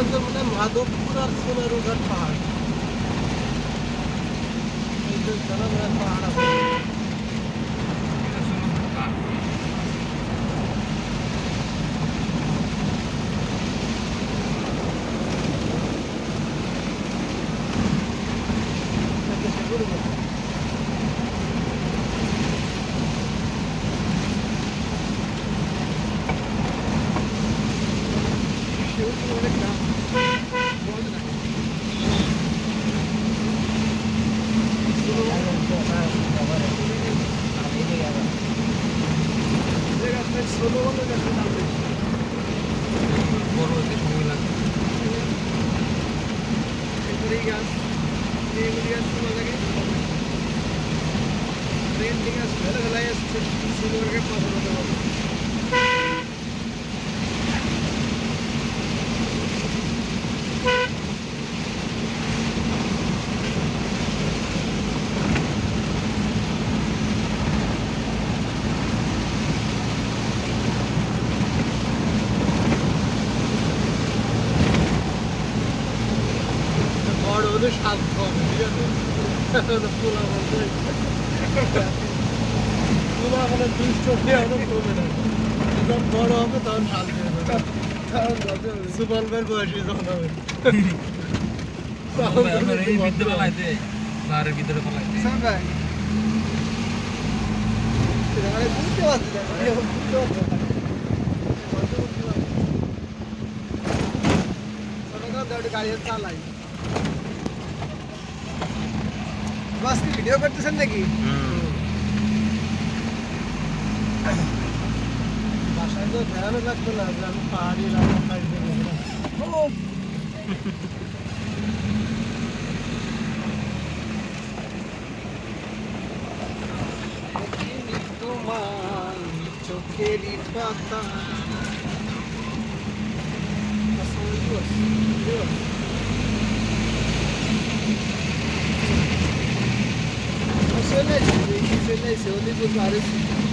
হচ্ছে মানে মাধবপুর আর সোনারুঘাট পাহাড়। এই যে সোনারুঘাট পাহাড় আছে। এটা সেগুলো বড় হতে সময় লাগে এগুলি গাছ এগুলি গাছ ভালো লাগে ট্রেন্ডিং গাছ ভালো ভালো আসছে সুন্দরকে হবে বড় হলে স্বাদ কম ঠিক আছে পোলা বলতে পোলা মানে দুষ্ট হয়ে এখন কমে না যখন বড় হবে তখন স্বাদ দেবে সুপার ভাইয়ের বয়সী যখন হবে এই হবে। ফেলাইতে বাড়ির ভিতরে ফেলাইতে ভাই বুঝতে পারছি না বুঝতে পারছি না ছোটখাটো একটা গাড়ি বাস ভিডিও করতেছেন নাকি? বাসায় তো ধ্যানও রাখতো না আমি পাহাড়ি এলাকা তোমার চোখেরই পাতা। Impressionante, impressionante. Eu ligo os vários.